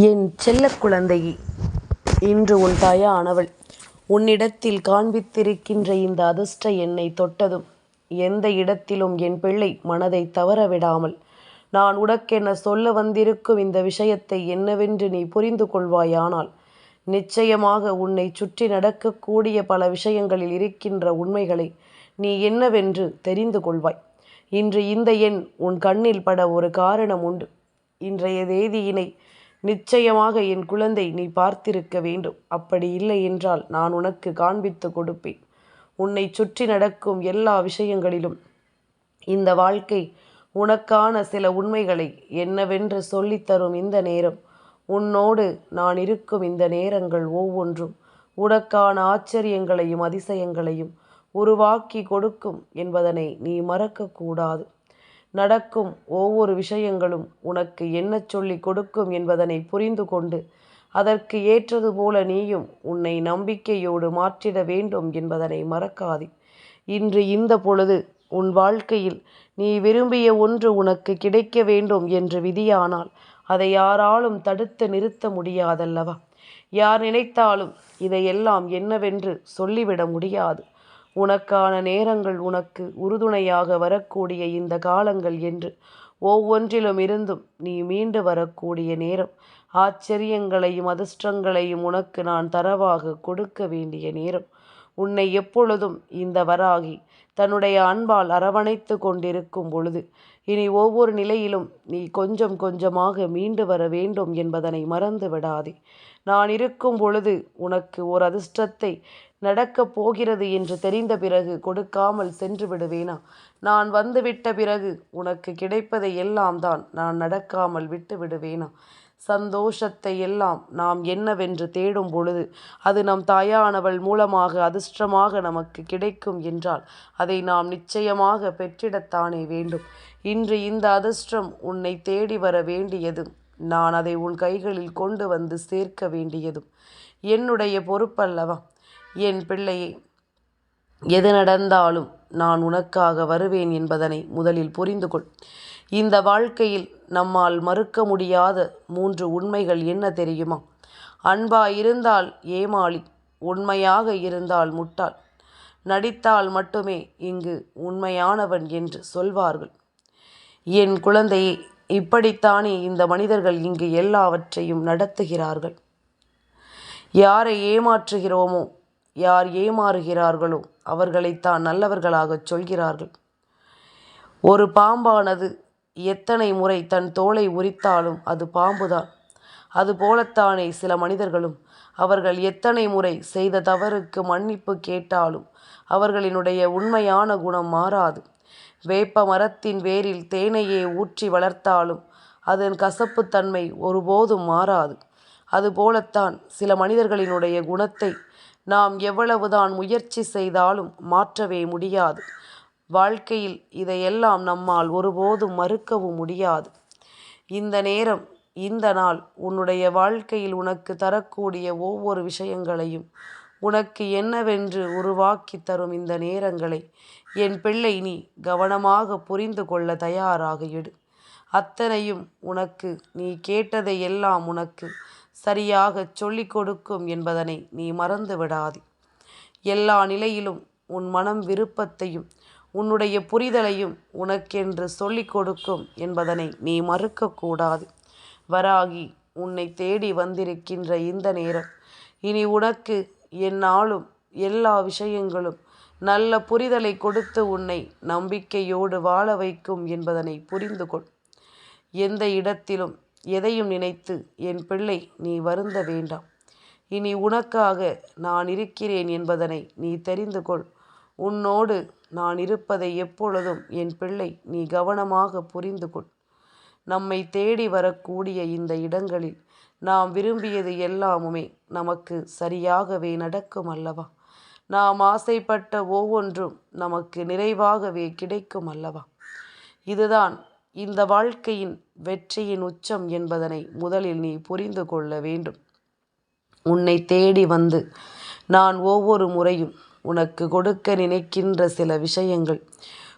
என் செல்ல குழந்தையே இன்று உன் தாயானவள் உன்னிடத்தில் காண்பித்திருக்கின்ற இந்த அதிர்ஷ்ட என்னை தொட்டதும் எந்த இடத்திலும் என் பிள்ளை மனதை தவற விடாமல் நான் உனக்கென சொல்ல வந்திருக்கும் இந்த விஷயத்தை என்னவென்று நீ புரிந்து கொள்வாயானால் நிச்சயமாக உன்னை சுற்றி நடக்கக்கூடிய பல விஷயங்களில் இருக்கின்ற உண்மைகளை நீ என்னவென்று தெரிந்து கொள்வாய். இன்று இந்த எண் உன் கண்ணில் பட ஒரு காரணம் உண்டு. இன்றைய தேதியினை நிச்சயமாக என் குழந்தை நீ பார்த்திருக்க வேண்டும். அப்படி இல்லை என்றால் நான் உனக்கு காண்பித்து கொடுப்பேன். உன்னை சுற்றி நடக்கும் எல்லா விஷயங்களிலும் இந்த வாழ்க்கை உனக்கான சில உண்மைகளை என்னவென்று சொல்லித்தரும் இந்த நேரம். உன்னோடு நான் இருக்கும் இந்த நேரங்கள் ஒவ்வொன்றும் உனக்கான ஆச்சரியங்களையும் அதிசயங்களையும் உருவாக்கி கொடுக்கும் என்பதனை நீ மறக்கக்கூடாது. நடக்கும் ஒவ்வொரு விஷயங்களும் உனக்கு என்ன சொல்லிக் கொடுக்கும் என்பதனை புரிந்து கொண்டு அதற்கு ஏற்றது போல நீயும் உன்னை நம்பிக்கையோடு மாற்றிட வேண்டும் என்பதனை மறக்காதே. இன்று இந்த பொழுது உன் வாழ்க்கையில் நீ விரும்பிய ஒன்று உனக்கு கிடைக்க வேண்டும் என்று விதியானால் அதை யாராலும் தடுத்து நிறுத்த முடியாதல்லவா? யார் நினைத்தாலும் இதையெல்லாம் என்னவென்று சொல்லிவிட முடியாது. உனக்கான நேரங்கள் உனக்கு உறுதுணையாக வரக்கூடிய இந்த காலங்கள் என்று ஒவ்வொன்றிலும் இருந்தும் நீ மீண்டு வரக்கூடிய நேரம். ஆச்சரியங்களையும் அதிர்ஷ்டங்களையும் உனக்கு நான் தரவாக கொடுக்க வேண்டிய நேரம். உன்னை எப்பொழுதும் இந்த வராகி தன்னுடைய அன்பால் அரவணைத்து கொண்டிருக்கும் பொழுது இனி ஒவ்வொரு நிலையிலும் நீ கொஞ்சம் கொஞ்சமாக மீண்டு வர வேண்டும் என்பதனை மறந்து விடாதே நான் இருக்கும் பொழுது உனக்கு ஒரு அதிர்ஷ்டத்தை நடக்கப் போகிறது என்று தெரிந்த பிறகு கொடுக்காமல் சென்று விடுவேனா? நான் வந்துவிட்ட பிறகு உனக்கு கிடைப்பதை எல்லாம் தான் நான் நடக்காமல் விட்டு விடுவேனா? சந்தோஷத்தை எல்லாம் நாம் என்னவென்று தேடும் பொழுது அது நம் தாயானவள் மூலமாக அதிர்ஷ்டமாக நமக்கு கிடைக்கும் என்றால் அதை நாம் நிச்சயமாக பெற்றிடத்தானே வேண்டும். இன்று இந்த அதிர்ஷ்டம் உன்னை தேடி வர வேண்டியதும் நான் அதை உன் கைகளில் கொண்டு வந்து சேர்க்க வேண்டியதும். என்னுடைய பொறுப்பல்லவா? என் பிள்ளையே எது நடந்தாலும் நான் உனக்காக வருவேன் என்பதனை முதலில் புரிந்து கொள். இந்த வாழ்க்கையில் நம்மால் மறுக்க முடியாத மூன்று உண்மைகள் என்ன தெரியுமா? அன்பா இருந்தால் ஏமாளி உண்மையாக இருந்தால் முட்டாள். நடித்தால் மட்டுமே இங்கு உண்மையானவன் என்று சொல்வார்கள். என் குழந்தையே இப்படித்தானே இந்த மனிதர்கள் இங்கு எல்லாவற்றையும் நடத்துகிறார்கள். யாரை ஏமாற்றுகிறோமோ யார் ஏமாறுகிறார்களோ அவர்களைத்தான் நல்லவர்களாகச் சொல்கிறார்கள். ஒரு பாம்பானது எத்தனை முறை தன் தோலை உரித்தாலும் அது பாம்புதான். அதுபோலத்தானே சில மனிதர்களும். அவர்கள் எத்தனை முறை செய்த தவறுக்கு மன்னிப்பு கேட்டாலும் அவர்களினுடைய உண்மையான குணம் மாறாது. வேப்ப மரத்தின் வேரில் தேனையே ஊற்றி வளர்த்தாலும் அதன் கசப்புத்தன்மை ஒருபோதும் மாறாது. அதுபோலத்தான் சில மனிதர்களினுடைய குணத்தை நாம் எவ்வளவுதான் முயற்சி செய்தாலும் மாற்றவே முடியாது. வாழ்க்கையில் இதையெல்லாம் நம்மால் ஒருபோதும் மறுக்கவும் முடியாது. இந்த நேரம் இந்த நாள் உன்னுடைய வாழ்க்கையில் உனக்கு தரக்கூடிய ஒவ்வொரு விஷயங்களையும் உனக்கு என்னவென்று உருவாக்கி தரும் இந்த நேரங்களை என் பிள்ளை நீ கவனமாக புரிந்து கொள்ள தயாராக எடு அத்தனையும் உனக்கு நீ கேட்டதை எல்லாம் உனக்கு சரியாகச் சொல்லிக் கொடுக்கும் என்பதனை நீ மறந்து விடாது. எல்லா நிலையிலும் உன் மனம் விருப்பத்தையும் உன்னுடைய புரிதலையும் உனக்கென்று சொல்லிக் கொடுக்கும் என்பதனை நீ மறுக்கக்கூடாது வராகி உன்னை தேடி வந்திருக்கின்ற இந்த நேரம் இனி உனக்கு என்னாலும் எல்லா விஷயங்களும் நல்ல புரிதலை கொடுத்து உன்னை நம்பிக்கையோடு வாழ வைக்கும் என்பதனை புரிந்து கொள் எந்த இடத்திலும் எதையும் நினைத்து என் பிள்ளை நீ வருந்த வேண்டாம். இனி உனக்காக நான் இருக்கிறேன் என்பதனை நீ தெரிந்து கொள். உன்னோடு நான் இருப்பதை எப்பொழுதும் என் பிள்ளை நீ கவனமாக புரிந்து கொள். நம்மை தேடி வரக்கூடிய இந்த இடங்களில் நாம் விரும்பியது எல்லாமுமே நமக்கு சரியாகவே நடக்கும் அல்லவா? நாம் ஆசைப்பட்ட ஒவ்வொன்றும் நமக்கு நிறைவாகவே கிடைக்கும் அல்லவா? இதுதான் இந்த வாழ்க்கையின் வெற்றியின் உச்சம் என்பதனை முதலில் நீ புரிந்து கொள்ள வேண்டும். உன்னை தேடி வந்து நான் ஒவ்வொரு முறையும் உனக்கு கொடுக்க நினைக்கின்ற சில விஷயங்கள்.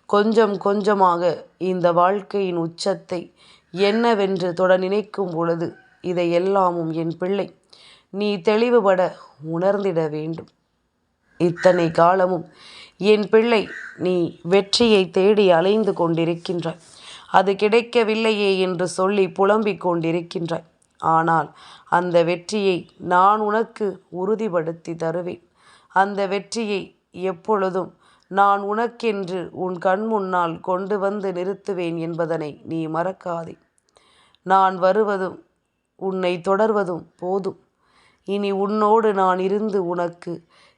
கொஞ்சம் கொஞ்சமாக இந்த வாழ்க்கையின் உச்சத்தை என்னவென்று தொட நினைக்கும் பொழுது இதையெல்லாமும் என் பிள்ளை நீ தெளிவுபட உணர்ந்திட வேண்டும். இத்தனை காலமும் என் பிள்ளை நீ வெற்றியை தேடி அலைந்து கொண்டிருக்கின்றாய். அது கிடைக்கவில்லையே என்று சொல்லி புலம்பிக் கொண்டிருக்கின்றாய். ஆனால் அந்த வெற்றியை நான் உனக்கு உறுதிப்படுத்தி தருவேன். அந்த வெற்றியை எப்பொழுதும் நான் உனக்கென்று உன் கண் முன்னால் கொண்டு வந்து நிறுத்துவேன் என்பதனை நீ மறக்காதே. நான் வருவதும் உன்னை தொடர்வதும் போதும். இனி உன்னோடு நான் இருந்து உனக்கு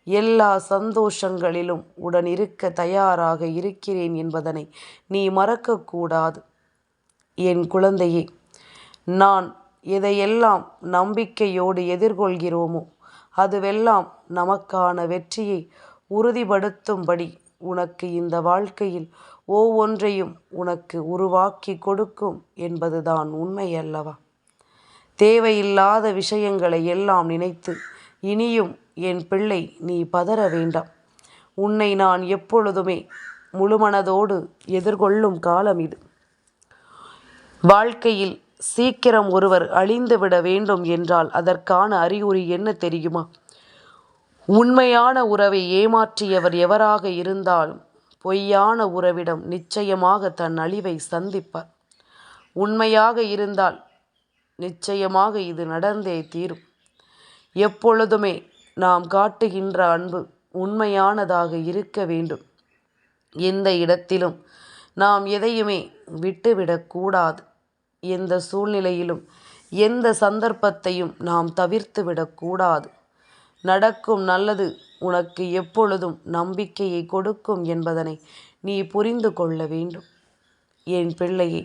எல்லா சந்தோஷங்களிலும் உடன் இருக்க தயாராக இருக்கிறேன் என்பதனை நீ மறக்கக்கூடாது. என் குழந்தையே நான் எதையெல்லாம் நம்பிக்கையோடு எதிர்கொள்கிறோமோ அதுவெல்லாம் நமக்கான வெற்றியை உறுதிப்படுத்தும்படி உனக்கு இந்த வாழ்க்கையில் ஒவ்வொன்றையும் உனக்கு உருவாக்கி கொடுக்கும் என்பதுதான் உண்மை அல்லவா? தேவையில்லாத விஷயங்களை எல்லாம் நினைத்து இனியும் என் பிள்ளை நீ பதற வேண்டாம். உன்னை நான் எப்பொழுதுமே முழுமனதோடு எதிர்கொள்ளும் காலம் இது. வாழ்க்கையில் சீக்கிரம் ஒருவர் அழிந்துவிட வேண்டும் என்றால் அதற்கான அறிகுறி என்ன தெரியுமா? உண்மையான உறவை ஏமாற்றியவர் எவராக இருந்தாலும் பொய்யான உறவிடம் நிச்சயமாக தன் அழிவை சந்திப்பார். உண்மையாக இருந்தால் நிச்சயமாக இது நடந்தே தீரும். எப்பொழுதுமே நாம் காட்டுகின்ற அன்பு உண்மையானதாக இருக்க வேண்டும். எந்த இடத்திலும் நாம் எதையுமே விட்டுவிடக்கூடாது எந்த சூழ்நிலையிலும் எந்த சந்தர்ப்பத்தையும் நாம் தவிர்த்து விடக்கூடாது நடக்கும் நல்லது உனக்கு எப்பொழுதும் நம்பிக்கையை கொடுக்கும் என்பதனை நீ புரிந்து கொள்ள வேண்டும். என் பிள்ளையே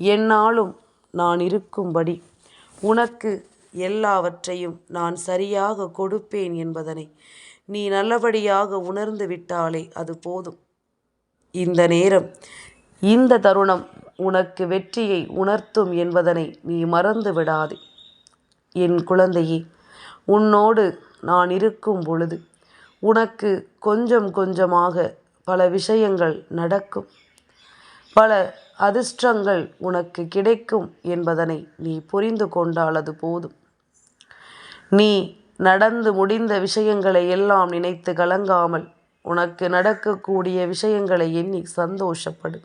என்னாலும் நான் இருக்கும்படி உனக்கு எல்லாவற்றையும் நான் சரியாக கொடுப்பேன் என்பதனை நீ நல்லபடியாக உணர்ந்து விட்டாலே அது போதும். இந்த நேரம் இந்த தருணம் உனக்கு வெற்றியை உணர்த்தும் என்பதனை நீ மறந்து விடாதே. என் குழந்தையே உன்னோடு நான் இருக்கும் பொழுது உனக்கு கொஞ்சம் கொஞ்சமாக பல விஷயங்கள் நடக்கும். பல அதிர்ஷ்டங்கள் உனக்கு கிடைக்கும் என்பதனை நீ புரிந்து கொண்டால் அது போதும். நீ நடந்து முடிந்த விஷயங்களை எல்லாம் நினைத்து கலங்காமல் உனக்கு நடக்கக்கூடிய விஷயங்களை எண்ணி சந்தோஷப்படு.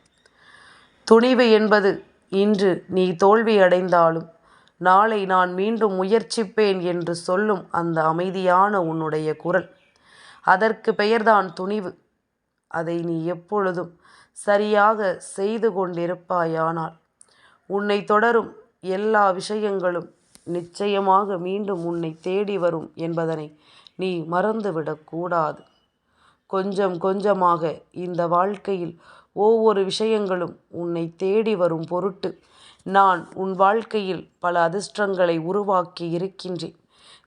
துணிவு என்பது இன்று நீ தோல்வி அடைந்தாலும் நாளை நான் மீண்டும் முயற்சிப்பேன் என்று சொல்லும் அந்த அமைதியான உன்னுடைய குரல். அதற்கு பெயர்தான் துணிவு. அதை நீ எப்பொழுதும் சரியாக செய்து கொண்டிருப்பாயானால் உன்னை தொடரும் எல்லா விஷயங்களும் நிச்சயமாக மீண்டும் உன்னை தேடி வரும் என்பதனை நீ மறந்துவிடக்கூடாது கொஞ்சம் கொஞ்சமாக இந்த வாழ்க்கையில் ஒவ்வொரு விஷயங்களும் உன்னை தேடி வரும் பொருட்டு நான் உன் வாழ்க்கையில் பல அதிர்ஷ்டங்களை உருவாக்கி இருக்கின்றேன்.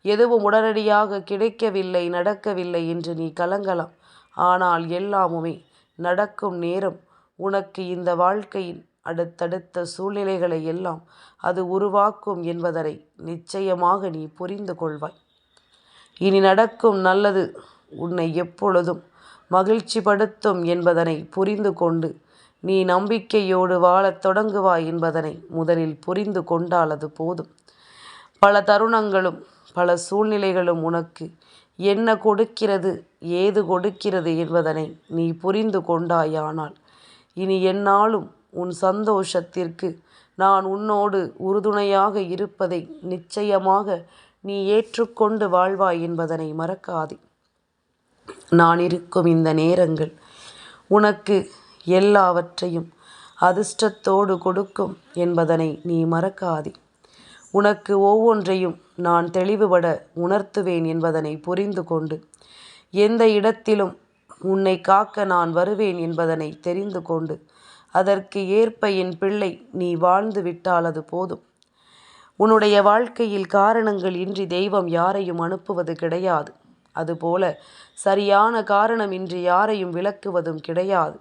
எதுவும் உடனடியாக கிடைக்கவில்லை நடக்கவில்லை என்று நீ கலங்கலாம். ஆனால் எல்லாமுமே நடக்கும் நேரம். உனக்கு இந்த வாழ்க்கையின் அடுத்தடுத்த சூழ்நிலைகளை எல்லாம் அது உருவாக்கும் என்பதனை நிச்சயமாக நீ புரிந்து கொள்வாய். இனி நடக்கும் நல்லது உன்னை எப்பொழுதும் மகிழ்ச்சிப்படுத்தும் என்பதனை புரிந்து கொண்டு நீ நம்பிக்கையோடு வாழத் தொடங்குவாய் என்பதனை முதலில் புரிந்து கொண்டால் அது போதும். பல தருணங்களும் பல சூழ்நிலைகளும் உனக்கு என்ன கொடுக்கிறது ஏது கொடுக்கிறது என்பதனை நீ புரிந்து கொண்டாயானால் இனி என்னாலும் உன் சந்தோஷத்திற்கு நான் உன்னோடு உறுதுணையாக இருப்பதை நிச்சயமாக நீ ஏற்றுக்கொண்டு வாழ்வாய் என்பதனை மறக்காதே. நான் இருக்கும் இந்த நேரங்கள் உனக்கு எல்லாவற்றையும் அதிர்ஷ்டத்தோடு கொடுக்கும் என்பதனை நீ மறக்காதே. உனக்கு ஒவ்வொன்றையும் நான் தெளிவுபட உணர்த்துவேன் என்பதனை புரிந்து கொண்டு எந்த இடத்திலும் உன்னை காக்க நான் வருவேன் என்பதனை தெரிந்து கொண்டு அதற்கு ஏற்ப என் பிள்ளை நீ வாழ்ந்து விட்டால் அது போதும். உன்னுடைய வாழ்க்கையில் காரணங்கள் இன்றி தெய்வம் யாரையும் அனுப்புவது கிடையாது. அதுபோல சரியான காரணமின்றி யாரையும் விளக்குவதும் கிடையாது.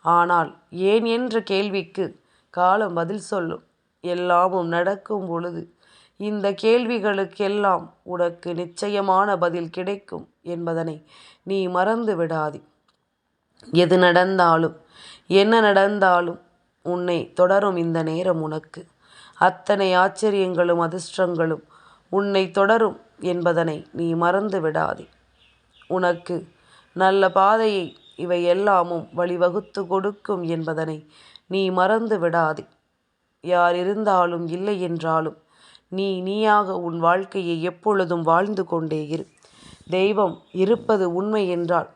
ஆனால் ஏன் என்ற கேள்விக்கு காலம் பதில் சொல்லும். எல்லாமும் நடக்கும் பொழுது இந்த கேள்விகளுக்கெல்லாம் உனக்கு நிச்சயமான பதில் கிடைக்கும் என்பதனை நீ மறந்து விடாதே. எது நடந்தாலும் என்ன நடந்தாலும் உன்னை தொடரும் இந்த நேரம் உனக்கு. அத்தனை ஆச்சரியங்களும் அதிர்ஷ்டங்களும் உன்னை தொடரும் என்பதனை நீ மறந்து விடாதே. உனக்கு நல்ல பாதையை இவை எல்லாமும் வழிவகுத்து கொடுக்கும் என்பதனை நீ மறந்து விடாதே. யார் இருந்தாலும் இல்லை என்றாலும் நீ நீயாக உன் வாழ்க்கையை எப்பொழுதும் வாழ்ந்து கொண்டே இரு. தெய்வம் இருப்பது உண்மை என்றால்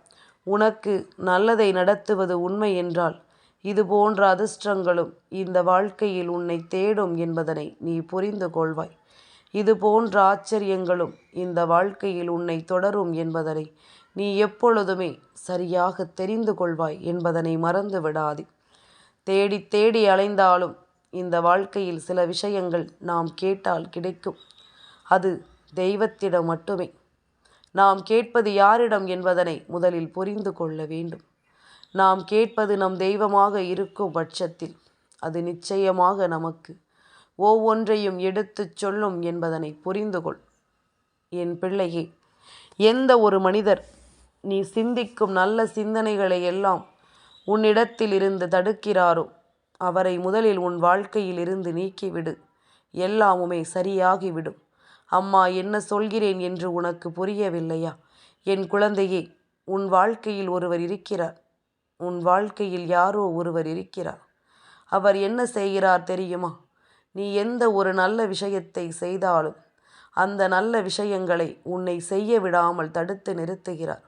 உனக்கு நல்லதை நடத்துவது உண்மை என்றால் இது போன்ற அதிர்ஷ்டங்களும் இந்த வாழ்க்கையில் உன்னை தேடும் என்பதனை நீ புரிந்து கொள்வாய். இது போன்ற ஆச்சரியங்களும் இந்த வாழ்க்கையில் உன்னை தொடரும் என்பதனை நீ எப்பொழுதுமே சரியாக தெரிந்து கொள்வாய் என்பதனை மறந்து விடாதே. தேடி தேடி அலைந்தாலும் இந்த வாழ்க்கையில் சில விஷயங்கள் நாம் கேட்டால் கிடைக்கும். அது தெய்வத்திடம் மட்டுமே. நாம் கேட்பது யாரிடம் என்பதனை முதலில் புரிந்து கொள்ள வேண்டும். நாம் கேட்பது நம் தெய்வமாக இருக்கும் பட்சத்தில் அது நிச்சயமாக நமக்கு ஒவ்வொன்றையும் எடுத்துச் சொல்லும் என்பதனை புரிந்து கொள். என் பிள்ளையே எந்த ஒரு மனிதர் நீ சிந்திக்கும் நல்ல சிந்தனைகளை எல்லாம் உன்னிடத்தில் இருந்து தடுக்கிறாரோ அவரை முதலில் உன் வாழ்க்கையில் இருந்து நீக்கிவிடு. எல்லாமுமே சரியாகிவிடும். அம்மா என்ன சொல்கிறேன் என்று உனக்கு புரியவில்லையா? என் குழந்தையே உன் வாழ்க்கையில் ஒருவர் இருக்கிறார். உன் வாழ்க்கையில் யாரோ ஒருவர் இருக்கிறார். அவர் என்ன செய்கிறார் தெரியுமா? நீ எந்த ஒரு நல்ல விஷயத்தை செய்தாலும் அந்த நல்ல விஷயங்களை உன்னை செய்ய விடாமல் தடுத்து நிறுத்துகிறார்.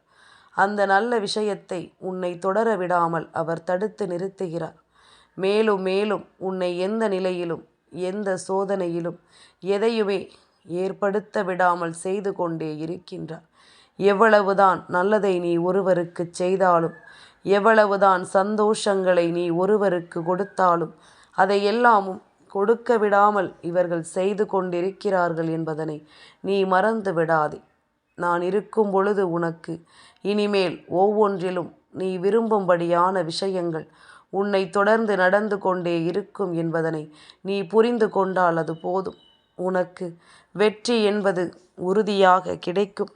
அந்த நல்ல விஷயத்தை உன்னை தொடர விடாமல் அவர் தடுத்து நிறுத்துகிறார். மேலும் மேலும் உன்னை எந்த நிலையிலும் எந்த சோதனையிலும் எதையுமே ஏற்படுத்த விடாமல் செய்து கொண்டே இருக்கின்றார். எவ்வளவுதான் நல்லதை நீ ஒருவருக்கு செய்தாலும் எவ்வளவுதான் சந்தோஷங்களை நீ ஒருவருக்கு கொடுத்தாலும் அதை எல்லாமும் கொடுக்க விடாமல் இவர்கள் செய்து கொண்டிருக்கிறார்கள் என்பதனை நீ மறந்து விடாதே. நான் இருக்கும் பொழுது உனக்கு இனிமேல் ஒவ்வொன்றிலும் நீ விரும்பும்படியான விஷயங்கள் உன்னை தொடர்ந்து நடந்து கொண்டே இருக்கும் என்பதனை நீ புரிந்து கொண்டால் அது போதும். உனக்கு வெற்றி என்பது உறுதியாக கிடைக்கும்.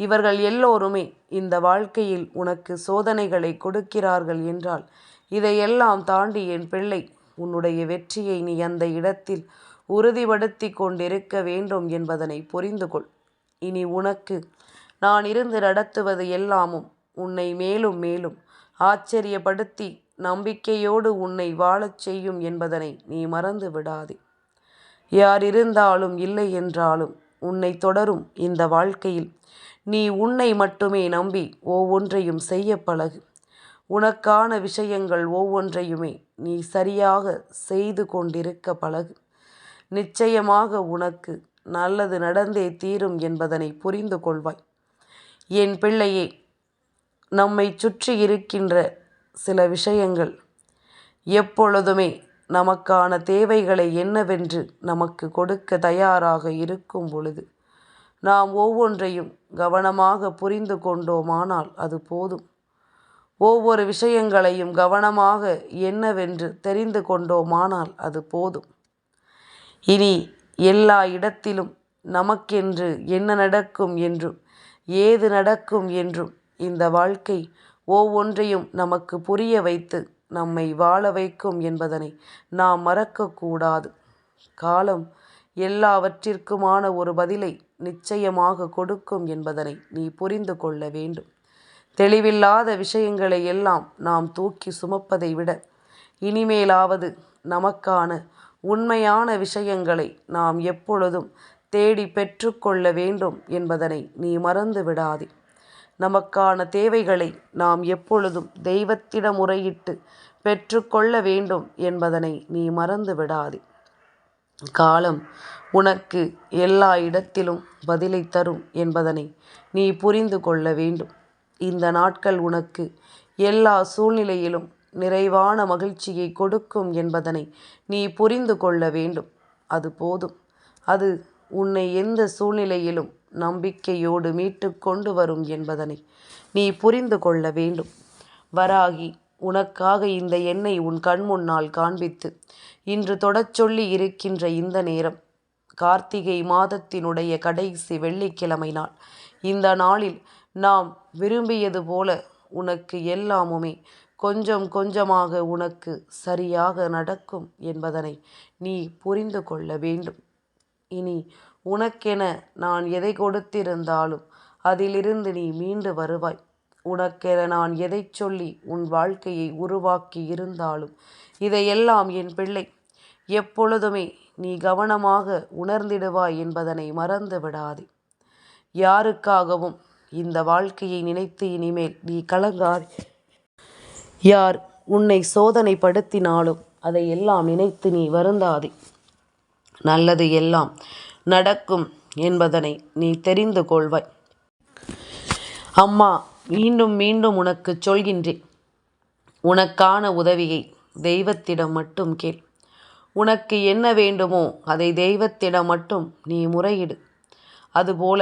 இவர்கள் எல்லோருமே இந்த வாழ்க்கையில் உனக்கு சோதனைகளை கொடுக்கிறார்கள் என்றால் இதையெல்லாம் தாண்டி என் பிள்ளை உன்னுடைய வெற்றியை நீ அந்த இடத்தில் உறுதிப்படுத்தி கொண்டிருக்க வேண்டும் என்பதனை புரிந்து கொள். இனி உனக்கு நான் இருந்து நடத்துவது எல்லாமும் உன்னை மேலும் மேலும் ஆச்சரியப்படுத்தி நம்பிக்கையோடு உன்னை வாழச் செய்யும் என்பதனை நீ மறந்து விடாதே. யார் இருந்தாலும் இல்லை என்றாலும் உன்னை தொடரும் இந்த வாழ்க்கையில். நீ உன்னை மட்டுமே நம்பி ஒவ்வொன்றையும் செய்ய பழகு. உனக்கான விஷயங்கள் ஒவ்வொன்றையுமே நீ சரியாக செய்து கொண்டிருக்க பழகு. நிச்சயமாக உனக்கு நல்லது நடந்தே தீரும் என்பதனை புரிந்து கொள்வாய். என் பிள்ளையே நம்மை சுற்றி இருக்கின்ற சில விஷயங்கள். எப்பொழுதுமே நமக்கான தேவைகளை என்னவென்று நமக்கு கொடுக்க தயாராக இருக்கும் பொழுது நாம் ஒவ்வொன்றையும் கவனமாக புரிந்து கொண்டோமானால் அது போதும். ஒவ்வொரு விஷயங்களையும் கவனமாக என்னவென்று தெரிந்து கொண்டோமானால் அது போதும். இனி எல்லா இடத்திலும் நமக்கென்று என்ன நடக்கும் என்றும் ஏது நடக்கும் என்றும் இந்த வாழ்க்கை ஒவ்வொன்றையும் நமக்கு புரிய வைத்து நம்மை வாழ வைக்கும் என்பதனை நாம் மறக்கக்கூடாது. காலம் எல்லாவற்றிற்குமான ஒரு பதிலை நிச்சயமாக கொடுக்கும் என்பதனை நீ புரிந்து கொள்ள வேண்டும். தெளிவில்லாத விஷயங்களை எல்லாம் நாம் தூக்கி சுமப்பதை விட இனிமேலாவது நமக்கான உண்மையான விஷயங்களை நாம் எப்பொழுதும் தேடி பெற்றுக்கொள்ள வேண்டும் என்பதனை நீ மறந்து விடாதே. நமக்கான தேவைகளை நாம் எப்பொழுதும் தெய்வத்திடம் முறையிட்டு பெற்றுக்கொள்ள வேண்டும் என்பதனை நீ மறந்து விடாதே. காலம் உனக்கு எல்லா இடத்திலும் பதிலை தரும் என்பதனை நீ புரிந்து கொள்ள வேண்டும். இந்த நாட்கள் உனக்கு எல்லா சூழ்நிலையிலும் நிறைவான மகிழ்ச்சியை கொடுக்கும் என்பதனை நீ புரிந்து கொள்ள வேண்டும். அது போதும். அது உன்னை எந்த சூழ்நிலையிலும் நம்பிக்கையோடு மீட்டு கொண்டு வரும் என்பதனை நீ புரிந்து கொள்ள வேண்டும். வராகி உனக்காக இந்த எண்ணை உன் கண் முன்னால் காண்பித்து இன்று தொடச் சொல்லி இருக்கின்ற இந்த நேரம் கார்த்திகை மாதத்தினுடைய கடைசி வெள்ளிக்கிழமை நாள். இந்த நாளில் நாம் விரும்பியது போல உனக்கு எல்லாமுமே கொஞ்சம் கொஞ்சமாக உனக்கு சரியாக நடக்கும் என்பதனை நீ புரிந்து கொள்ள வேண்டும். இனி உனக்கென நான் எதை கொடுத்திருந்தாலும் அதிலிருந்து நீ மீண்டு வருவாய். உனக்கென நான் எதை சொல்லி உன் வாழ்க்கையை உருவாக்கி இருந்தாலும் இதையெல்லாம் என் பிள்ளை எப்பொழுதுமே நீ கவனமாக உணர்ந்திடுவாய் என்பதனை மறந்து விடாதே. யாருக்காகவும் இந்த வாழ்க்கையை நினைத்து இனிமேல் நீ கலங்காதே. யார் உன்னை சோதனைப்படுத்தினாலும் அதை எல்லாம் நினைத்து நீ வருந்தாதே. நல்லது எல்லாம் நடக்கும் என்பதனை நீ தெரிந்து கொள்வாய். அம்மா மீண்டும் மீண்டும் உனக்கு சொல்கின்றேன். உனக்கான உதவியை தெய்வத்திடம் மட்டும் கேள். உனக்கு என்ன வேண்டுமோ அதை தெய்வத்திடம் மட்டும் நீ முறையிடு. அதுபோல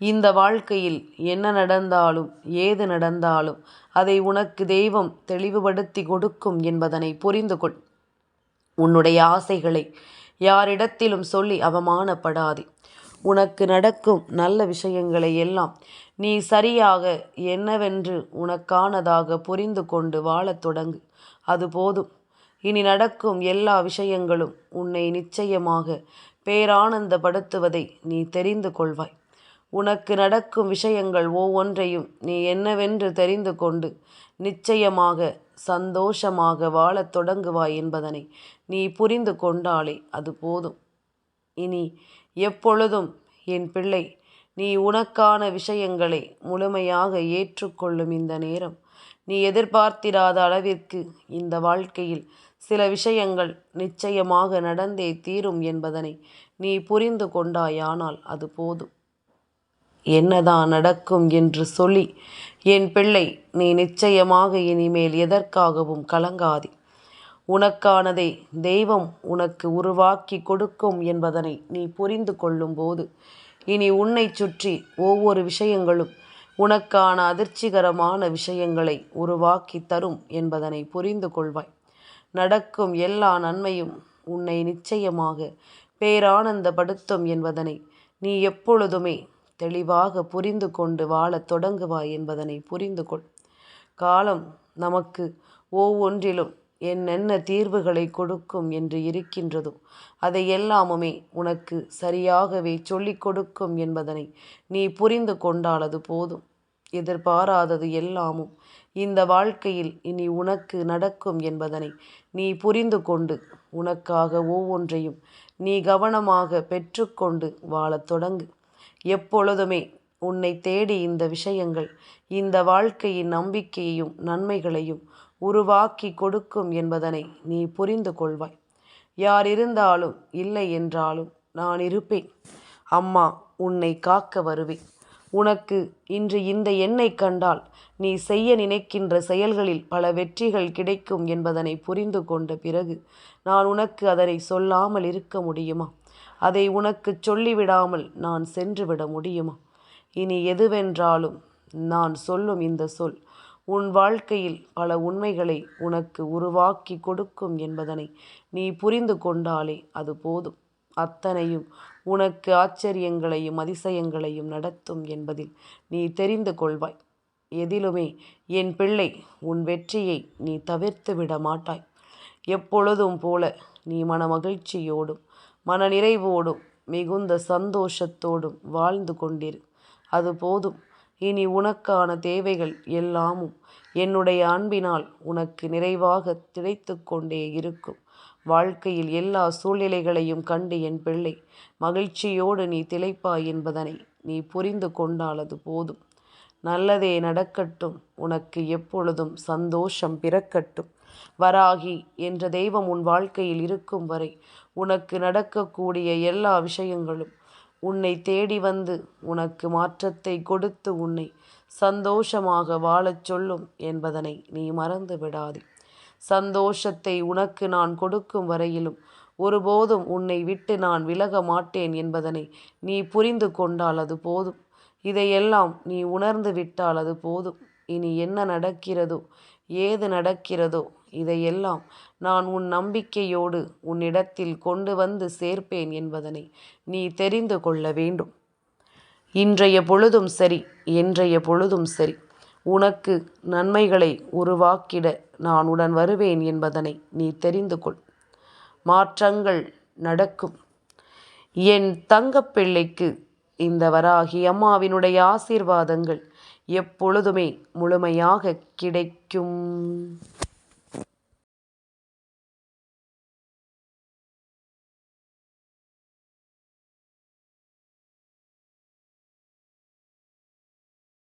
இந்த வாழ்க்கையில் என்ன நடந்தாலும் ஏது நடந்தாலும் அதை உனக்கு தெய்வம் தெளிவுபடுத்தி கொடுக்கும் என்பதனை புரிந்து கொள். உன்னுடைய ஆசைகளை யாரிடத்திலும் சொல்லி அவமானப்படாதே. உனக்கு நடக்கும் நல்ல விஷயங்களை எல்லாம் நீ சரியாக என்னவென்று உனக்கானதாக புரிந்து கொண்டு வாழத் தொடங்கு. அது போதும். இனி நடக்கும் எல்லா விஷயங்களும் உன்னை நிச்சயமாக பேரானந்தப்படுத்துவதை நீ தெரிந்து கொள்வாய். உனக்கு நடக்கும் விஷயங்கள் ஒவ்வொன்றையும் நீ என்னவென்று தெரிந்து கொண்டு நிச்சயமாக சந்தோஷமாக வாழத் தொடங்குவாய் என்பதனை நீ புரிந்து கொண்டாலே அது போதும். இனி எப்பொழுதும் என் பிள்ளை நீ உனக்கான விஷயங்களை முழுமையாக ஏற்றுக்கொள்ளும் இந்த நேரம். நீ எதிர்பார்த்திராத அளவிற்கு இந்த வாழ்க்கையில் சில விஷயங்கள் நிச்சயமாக நடந்தே தீரும் என்பதனை நீ புரிந்து கொண்டாயானால் அது போதும். என்னதான் நடக்கும் என்று சொல்லி என் பிள்ளை நீ நிச்சயமாக இனிமேல் எதற்காகவும் கலங்காதே. உனக்கானதை தெய்வம் உனக்கு உருவாக்கி கொடுக்கும் என்பதனை நீ புரிந்து கொள்ளும்போது இனி உன்னை சுற்றி ஒவ்வொரு விஷயங்களும் உனக்கான அதிர்ச்சிகரமான விஷயங்களை உருவாக்கி தரும் என்பதனை புரிந்து கொள்வாய். நடக்கும் எல்லா நன்மையும் உன்னை நிச்சயமாக பேரானந்தப்படுத்தும் என்பதனை நீ எப்பொழுதுமே தெளிவாக புரிந்து கொண்டு வாழத் தொடங்குவாய் என்பதனை புரிந்து கொள். காலம் நமக்கு ஒவ்வொன்றிலும் என்னென்ன தீர்வுகளை கொடுக்கும் என்று இருக்கின்றதோ அதை எல்லாமுமே உனக்கு சரியாகவே சொல்லிக் கொடுக்கும் என்பதனை நீ புரிந்து கொண்டாலது போதும். எதிர்பாராதது எல்லாமும் இந்த வாழ்க்கையில் இனி உனக்கு நடக்கும் என்பதனை நீ புரிந்து கொண்டு உனக்காக ஒவ்வொன்றையும் நீ கவனமாக பெற்றுக்கொண்டு வாழத் தொடங்கு. எப்பொழுதுமே உன்னை தேடி இந்த விஷயங்கள் இந்த வாழ்க்கையின் நம்பிக்கையையும் நன்மைகளையும் உருவாக்கி கொடுக்கும் என்பதனை நீ புரிந்து கொள்வாய். யார் இருந்தாலும் இல்லை என்றாலும் நான் இருப்பேன். அம்மா உன்னை காக்க வருவேன். உனக்கு இன்று இந்த எண்ணை கண்டால் நீ செய்ய நினைக்கின்ற செயல்களில் பல வெற்றிகள் கிடைக்கும் என்பதனை புரிந்து கொண்ட பிறகு நான் உனக்கு அதனை சொல்லாமல் இருக்க முடியுமா? அதை உனக்குச் சொல்லிவிடாமல் நான் சென்றுவிட முடியுமா? இனி எதுவென்றாலும் நான் சொல்லும் இந்த சொல் உன் வாழ்க்கையில் பல உண்மைகளை உனக்கு உருவாக்கி கொடுக்கும் என்பதனை நீ புரிந்து கொண்டாலே அது போதும். அத்தனையும் உனக்கு ஆச்சரியங்களையும் அதிசயங்களையும் நடத்தும் என்பதில் நீ தெரிந்து கொள்வாய். எதிலுமே என் பிள்ளை உன் வெற்றியை நீ தவிர்த்து விட மாட்டாய். எப்பொழுதும் போல நீ மன மகிழ்ச்சியோடும் மன நிறைவோடும் மிகுந்த சந்தோஷத்தோடும் வாழ்ந்து கொண்டிரு. அது போதும். இனி உனக்கான தேவைகள் எல்லாமும் என்னுடைய அன்பினால் உனக்கு நிறைவாக கிடைத்து கொண்டே இருக்கும். வாழ்க்கையில் எல்லா சூழ்நிலைகளையும் கண்டு என் பிள்ளை மகிழ்ச்சியோடு நீ திளைப்பாய் என்பதனை நீ புரிந்து கொண்டால் அது போதும். நல்லதே நடக்கட்டும். உனக்கு எப்பொழுதும் சந்தோஷம் பிறக்கட்டும். வராகி என்ற தெய்வம் உன் வாழ்க்கையில் இருக்கும் வரை உனக்கு நடக்கக்கூடிய எல்லா விஷயங்களும் உன்னை தேடி வந்து உனக்கு மாற்றத்தை கொடுத்து உன்னை சந்தோஷமாக வாழச் சொல்லும் என்பதனை நீ மறந்து விடாதே. சந்தோஷத்தை உனக்கு நான் கொடுக்கும் வரையிலும் ஒருபோதும் உன்னை விட்டு நான் விலக மாட்டேன் என்பதனை நீ புரிந்து கொண்டால் அது போதும். இதையெல்லாம் நீ உணர்ந்து விட்டால் அது போதும். இனி என்ன நடக்கிறதோ ஏது நடக்கிறதோ இதையெல்லாம் நான் உன் நம்பிக்கையோடு உன்னிடத்தில் கொண்டு வந்து சேர்ப்பேன் என்பதனை நீ தெரிந்து கொள்ள வேண்டும். இன்றைய பொழுதும் சரி என்றைய பொழுதும் சரி. உனக்கு நன்மைகளை உருவாக்கிட நான் உடன் வருவேன் என்பதனை நீ தெரிந்து கொள். மாற்றங்கள் நடக்கும். என் தங்கப்பிள்ளைக்கு இந்த வராகி அம்மாவினுடைய ஆசீர்வாதங்கள் எப்பொழுதுமே முழுமையாக கிடைக்கும்.